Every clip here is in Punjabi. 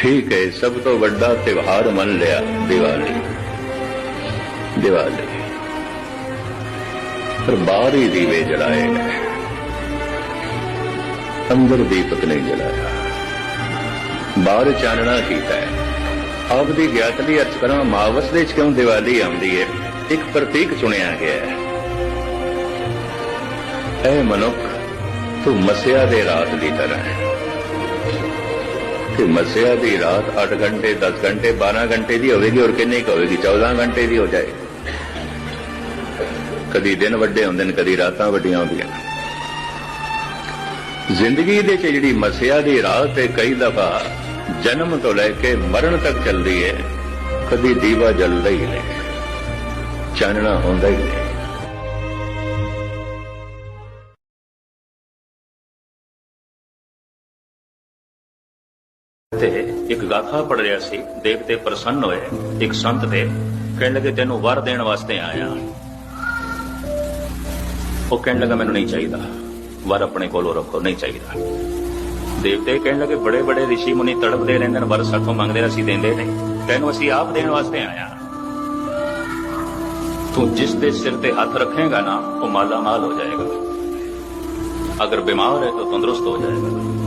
ਠੀਕ ਹੈ, ਸਭ ਤੋਂ ਵੱਡਾ ਤਿਉਹਾਰ ਮੰਨ ਲਿਆ, ਦੀਵਾਲੀ। ਦੀਵਾਲੀ। ਪਰ ਬਾਹਰ ਹੀ ਦੀਵੇ ਜਲਾਏ ਗਏ ਅੰਦਰ ਦੀਪਕ ਨਹੀਂ ਜਲਾਇਆ। ਬਾਹਰ ਚਾਨਣਾ ਕੀਤਾ ਹੈ। ਆਪ ਦੀ ਗਿਆਤ ਲਈ ਅਰਥ ਕਰਾਂ, ਮਾਵਸ ਦੇ ਚ ਕਿਉਂ ਦੀਵਾਲੀ ਆਉਂਦੀ ਹੈ? ਇੱਕ ਪ੍ਰਤੀਕ ਚੁਣਿਆ ਗਿਆ ਹੈ। ਐ ਮਨੁੱਖ ਤੂੰ ਮਸਿਆ ਦੇ ਰਾਤ ਦੀ ਤਰ੍ਹਾਂ ਹੈ। ਕਿ ਮਸਿਆ ਦੀ ਰਾਤ 8 ਘੰਟੇ 10 ਘੰਟੇ 12 ਘੰਟੇ ਦੀ ਹੋਵੇਗੀ ਔਰ ਕਿੰਨੀ ਕੁ ਹੋਵੇਗੀ? 14 ਘੰਟੇ ਦੀ ਹੋ ਜਾਏ। ਕਦੀ ਦਿਨ ਵੱਡੇ ਹੁੰਦੇ ਨੇ, ਕਦੀ ਰਾਤਾਂ ਵੱਡੀਆਂ ਹੁੰਦੀਆਂ ਜ਼ਿੰਦਗੀ ਦੇ ਚ ਜਿਹੜੀ ਮਸਿਆ ਦੀ ਰਾਤ ਤੇ ਕਈ ਦਫਾ ਜਨਮ ਤੋਂ ਲੈ ਕੇ ਮਰਨ ਤੱਕ ਚੱਲਦੀ ਹੈ, ਕਦੀ ਦੀਵਾ ਜਲਦਾ ਹੀ ਨਹੀਂ। ਚਾਨਣਾ ਹੁੰਦਾ ਹੀ ਨਹੀਂ। ਤੇ ਇੱਕ ਗਾਥਾ ਪੜ ਰਿਹਾ ਸੀ ਦੇਵਤੇ ਪ੍ਰਸੰਨ ਹੋਏ, ਇੱਕ ਸੰਤ ਦੇ ਕਹਿਣ ਲੱਗੇ, ਤੈਨੂੰ ਵਰ ਦੇਣ ਵਾਸਤੇ ਆਇਆ ਉਹ ਕਹਿਣ ਲੱਗਾ, ਮੈਨੂੰ ਨਹੀਂ ਚਾਹੀਦਾ। ਵਰ ਆਪਣੇ ਕੋਲ ਰੱਖੋ, ਨਹੀਂ ਚਾਹੀਦਾ। ਦੇਵਤੇ ਕਹਿਣ ਲੱਗੇ, ਬੜੇ ਬੜੇ ઋષਿ ਮੁਨੀ ਤੜਪਦੇ ਰਹਿੰਦੇ ਨੇ, ਵਰ ਸਾਥੋਂ ਮੰਗਦੇ ਅਸੀਂ ਦਿੰਦੇ ਨਹੀਂ। ਤੈਨੂੰ ਅਸੀਂ ਆਪ ਦੇਣ ਵਾਸਤੇ ਆਇਆ ਤੂੰ ਜਿਸ ਦੇ ਸਿਰ ਤੇ ਹੱਥ ਰੱਖੇਗਾ ਨਾ, ਉਹ ਮਾਲਾ ਮਾਲ ਹੋ ਜਾਏਗਾ। ਅਗਰ ਬਿਮਾਰ ਹੈ, ਤਾਂ ਤੰਦਰੁਸਤ ਹੋ ਜਾਏਗਾ।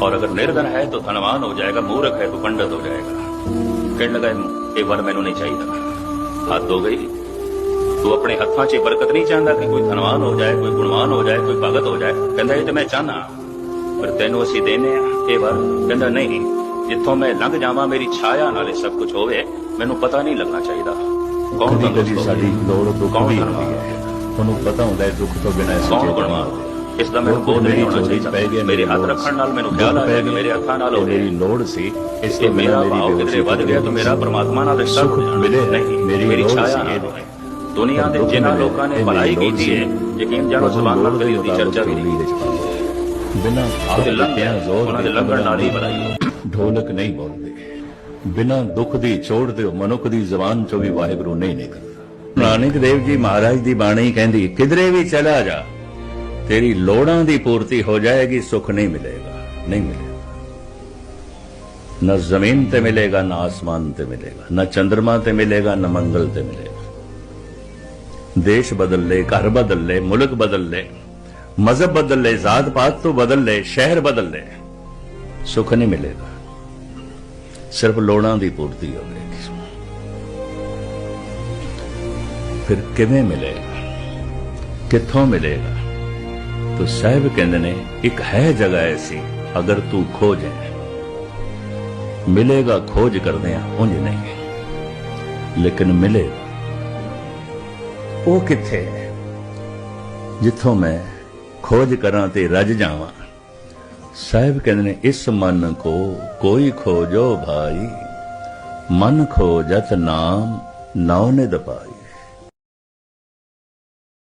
और अगर निर्धन है तो धनवान हो जाएगा मूर्ख है तो पंडित हो जाएगा कहने लगा ये वर मैनू नहीं चाहिए हद हो गई तू अपने हत्थां 'ਚ ਬਰਕਤ ਨਹੀਂ ਚਾਹੁੰਦਾ ਕਿ ਕੋਈ ਧਨਵਾਨ ਹੋ ਜਾਏ ਕੋਈ ਗੁਣਵਾਨ ਹੋ ਜਾਏ ਕੋਈ ਭਗਤ ਹੋ ਜਾਏ ਕਹਿੰਦਾ ਇਹ ਤੇ ਮੈਂ ਚਾਹਨਾ ਪਰ ਤੈਨੂੰ ਅਸੀਂ ਦੇਨੇ ਆ ਇਹ ਵਰ ਕਹਿੰਦਾ ਨਹੀਂ ਜਿੱਥੋਂ ਮੈਂ ਲੰਘ ਜਾਵਾਂ ਮੇਰੀ ਛਾਇਆ ਨਾਲੇ ਸਭ ਕੁਝ ਹੋਵੇ ਮੈਨੂੰ ਪਤਾ ਨਹੀਂ ਲੱਗਣਾ ਚਾਹੀਦਾ ਕੌਣ ਕਦੀ ਕਦੀ ਤੰਦਰੁਸਤ ਸਾਡੀ ਹੋਵੇ? ਲੋੜ ਦੁੱਖ ਕੌਣ ਵੀ ਧਨਵਾਨ ਹੁੰਦੀ ਹੈ ਤੁਹਾਨੂੰ ਪਤਾ ਹੁੰਦਾ ਹੈ ਦੁੱਖ ਤੋਂ ਬਿਨਾਂ ਅਸੀਂ ਕੌਣ ਚੇਤਨ ਗੁਣਵਾਨ ਨਹੀਂ। ਇਸ ਦਾ ਮੈਨੂੰ ਬੋਧ ਨਹੀਂ ਹੋਣਾ ਚਾਹੀਦਾ। ਮੇਰੇ ਹੱਥ ਰੱਖਣ ਨਾਲ ਮੈਨੂੰ ਖਿਆਲ ਆਇਆ ਕਿ ਮੇਰੇ ਹੱਥਾਂ ਨਾਲ ਹੋਵੇ ਮੇਰੀ ਲੋੜ ਸੀ ਇਸ ਤੋਂ ਮੇਰਾ ਭਾਵ ਕਿਤੇ ਵੱਧ ਗਿਆ ਤਾਂ ਮੇਰਾ ਪਰਮਾਤਮਾ ਨਾਲ ਰਿਸ਼ਤਾ ਹੋ ਮਿਲੇ ਨਹੀਂ ਮੇਰੀ ਛਾਇਆ ਹੋਵੇ। ਦੁਨੀਆ ਦੇ ਜਿਨ੍ਹਾਂ ਲੋਕਾਂ ਨੇ ਭਲਾਈ ਕੀਤੀ ਹੈ। ਯਕੀਨ ਜਾਣੋ ਜ਼ਬਾਨ ਨਾਲ ਕਦੀ ਉਹਦੀ ਚਰਚਾ ਵੀ ਨਹੀਂ ਬਿਨਾਂ ਆਪ ਉਹਦੇ ਲੰਘ ਦਿੱਤਿਆਂ ਜ਼ੋਰ ਉਹਨਾਂ ਦੇ ਲੰਘਣ ਨਾਲ ਹੀ ਭਲਾਈ ਹੋ। ਢੋਲਕ ਨਹੀਂ ਬੋਲਦੇ। ਬਿਨਾਂ ਦੁੱਖ ਦੀ ਛੋੜ ਦਿਓ ਮਨੁੱਖ ਦੀ ਜ਼ਬਾਨ ਚੋਂ ਵੀ ਵਾਹਿਗੁਰੂ ਨਹੀਂ ਨਿਕਲਦਾ। ਨਾਨਕ ਦੇਵ ਜੀ ਮਹਾਰਾਜ ਦੀ ਬਾਣੀ ਕਹਿੰਦੀ ਕਿਧਰੇ ਵੀ ਚਲਾ ਜਾ ਤੇਰੀ ਲੋੜਾਂ ਦੀ ਪੂਰਤੀ ਹੋ ਜਾਏਗੀ, ਸੁੱਖ ਨਹੀਂ ਮਿਲੇਗਾ। ਨਹੀਂ ਮਿਲੇਗਾ। ਨਾ ਜ਼ਮੀਨ ਤੇ ਮਿਲੇਗਾ, ਨਾ ਆਸਮਾਨ ਤੇ ਮਿਲੇਗਾ, ਨਾ ਚੰਦਰਮਾ ਤੇ ਮਿਲੇਗਾ, ਨਾ ਮੰਗਲ ਤੇ ਮਿਲੇਗਾ। ਦੇਸ਼ ਬਦਲ ਲੈ, ਘਰ ਬਦਲ ਲੈ, ਮੁਲਕ ਬਦਲ ਲੈ, ਮਜ਼ਹਬ ਬਦਲ ਲੈ, ਜ਼ਾਤ ਪਾਤ ਤੋਂ ਬਦਲ ਲੈ, ਸ਼ਹਿਰ ਬਦਲ ਲੈ, ਸੁੱਖ ਨਹੀਂ ਮਿਲੇਗਾ। ਸਿਰਫ ਲੋੜਾਂ ਦੀ ਪੂਰਤੀ ਹੋਵੇਗੀ ਫਿਰ ਕਿਵੇਂ ਮਿਲੇਗਾ? ਕਿੱਥੋਂ ਮਿਲੇਗਾ? तो ਸਾਹਿਬ ਕਹਿੰਦੇ ਨੇ, ਇੱਕ ਹੈ ਜਗ੍ਹਾ ਐਸੀ, ਅਗਰ ਤੂੰ ਖੋਜੇ ਮਿਲੇਗਾ ਖੋਜ ਕਰਦੇ ਆ ਉਂਝ ਨਹੀਂ। ਲੇਕਿਨ ਮਿਲੇਗਾ ਉਹ ਕਿੱਥੇ ਹੈ? ਜਿੱਥੋਂ ਮੈਂ ਖੋਜ ਕਰਾਂ ਤੇ ਰੱਜ ਜਾਵਾਂ। ਸਾਹਿਬ ਕਹਿੰਦੇ ਨੇ, ਇਸ ਮਨ ਕੋ ਕੋਈ ਖੋਜੋ ਭਾਈ। ਮਨ ਖੋਜਤ ਨਾਮ, ਨਾਉ ਨੇ ਦਪਾਈ